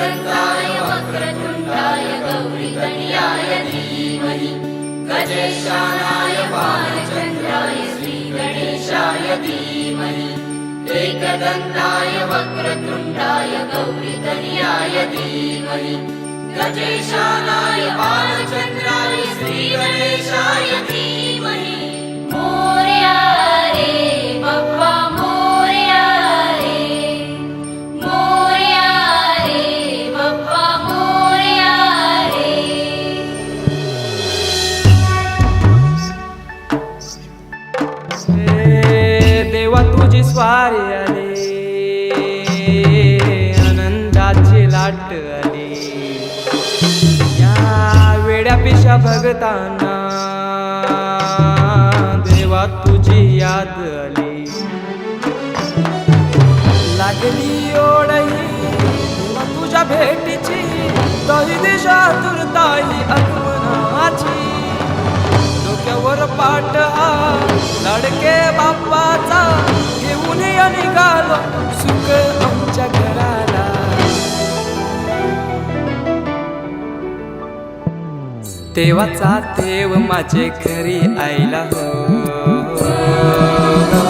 गन्धाय वक्रतुण्डाय गौरिपनि धीमहि। गजेशानाय बालचन्द्राय श्रीगणेशाय धीमहि। एकदन्ताय वक्रतुण्डाय गौरितनि धीमहि। गजेशानाय बालचन्द्राय श्रीगणेशाय धीमहि। तुझी आली आनंदाची लाट आली. या वेड्या पिशा भगताना देवा तुझी याद आली. लागली ओढही तुझ्या भेटीची तरी दिशा तुरताई आगमनाची. डोक्यावर पाट हा लडके बाप्पाचा सुख आमच्या घराला. देवाचा देव माझे घरी आईला हो. हो.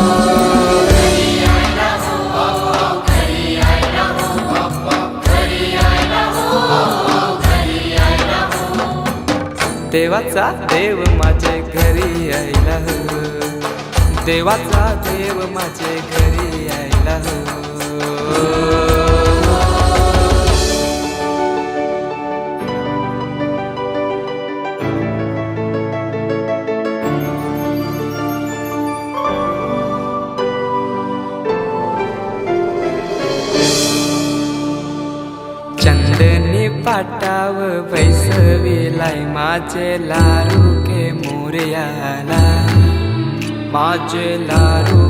देवाचा देव माझे घरी आईला हो. देवाचा देव माझे घरी हो. चंदनी पाटाव बैसविलाय माझे लारू के मोरयाला. माझे लारू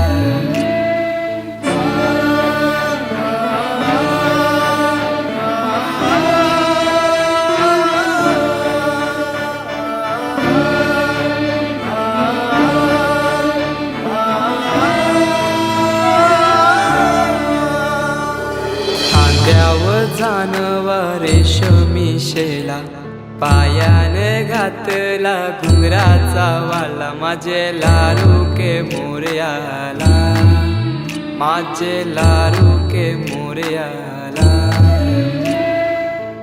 घातला घुंगराचा वाला माझे लारू के मोर्याला. माझे लारू के मोरयाला.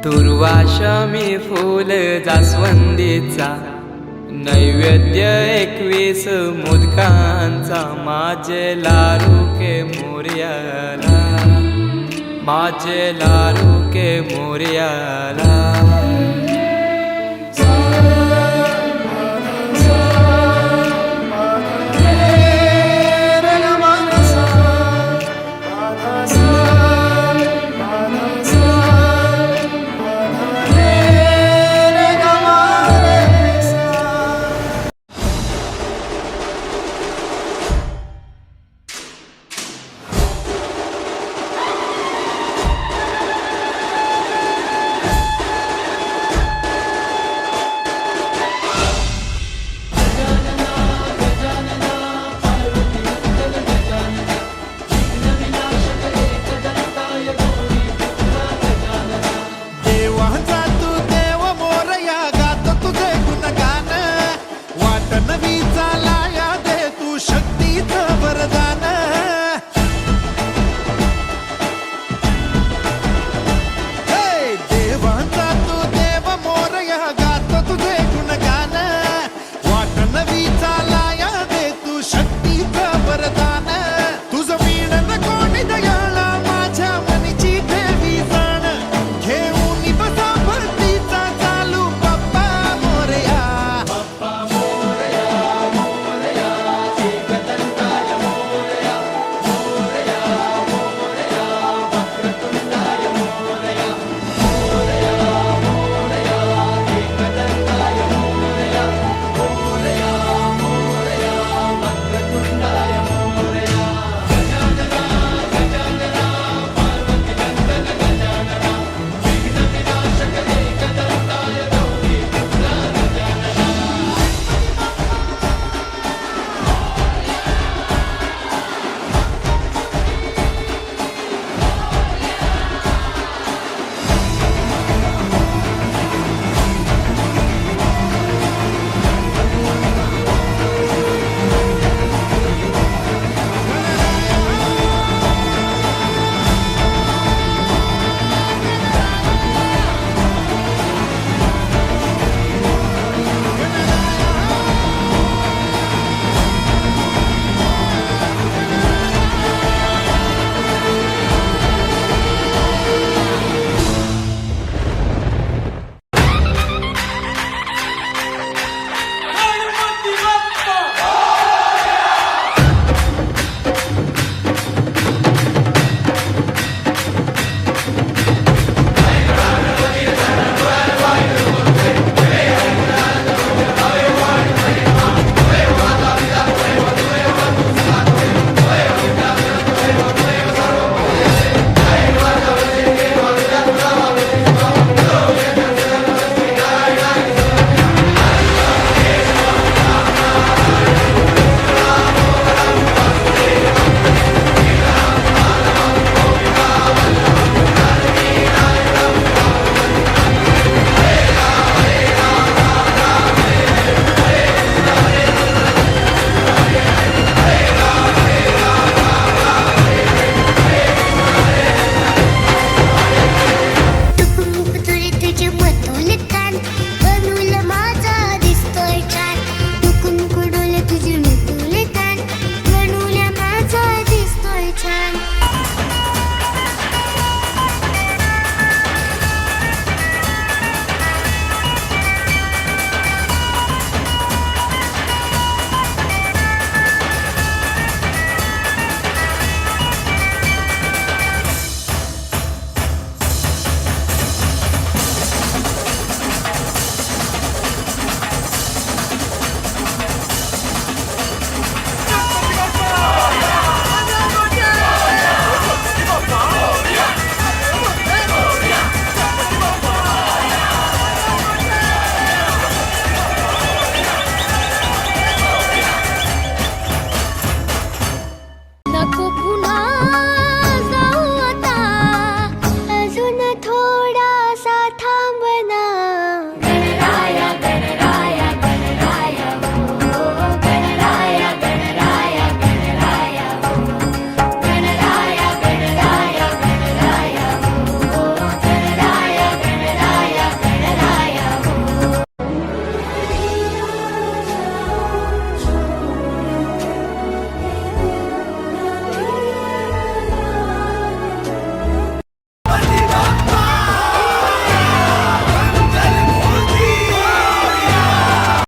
दुर्वाशमी फूल जास्वंदीचा नैवेद्य एकवीस मुदकांचा. माझे लारू के मोर्याला. माझे लारू के मोर्याला.